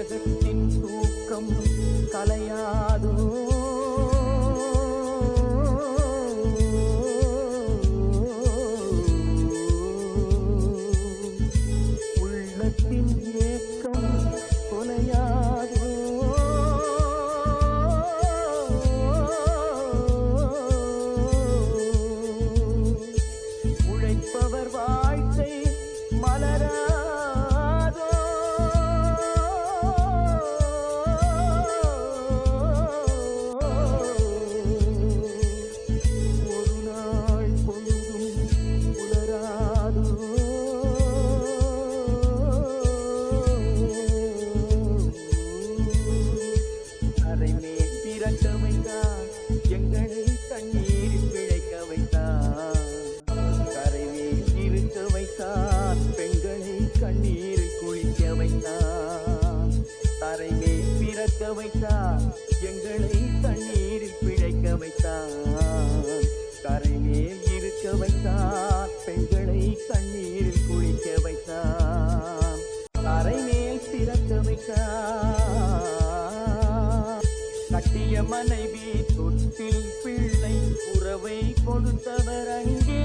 உலகத்தின் தூக்கம் கலையாதோ? மேல் பிறக்க வைத்தார் எங்களை தண்ணீரில் பிழைக்க வைத்தார். கரைமேல் இருக்க வைத்தார். பெண்களை கண்ணீரில் குளிக்க வைத்தார். தரைமேல் பிறக்க வைத்தார். எங்களை தண்ணீரில் பிழைக்க வைத்தார். கட்டிய மனைவி தொட்டில் பிள்ளை உறவை கொடுத்தவர் அங்கே.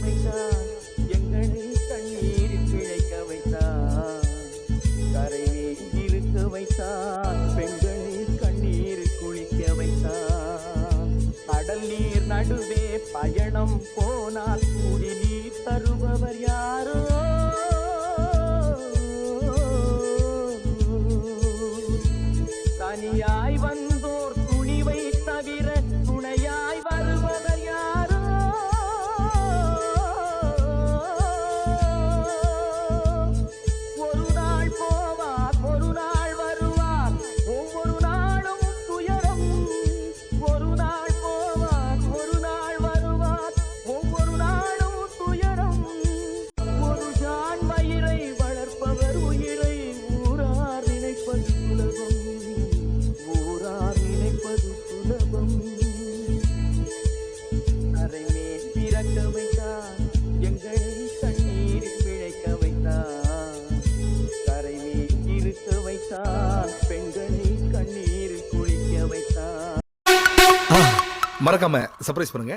வைத்தார். எங்களை தண்ணீரில் பிழைக்க வைத்தார். கரையில் இருக்க வைத்தார். பெண்களை கண்ணீரில் குளிக்க வைத்தார். கடல் நீர் நடுவே பயணம் போனால் குடிநீர் தருபவர் யார்? பிறக்க வைத்தார். எங்கள் கண்ணீரில் பிழைக்க வைத்தார். கரை இருக்க வைத்தார். பெண்களை கண்ணீரில் குளிக்க வைத்தார். மறக்காம சர்ப்ரைஸ் பண்ணுங்க.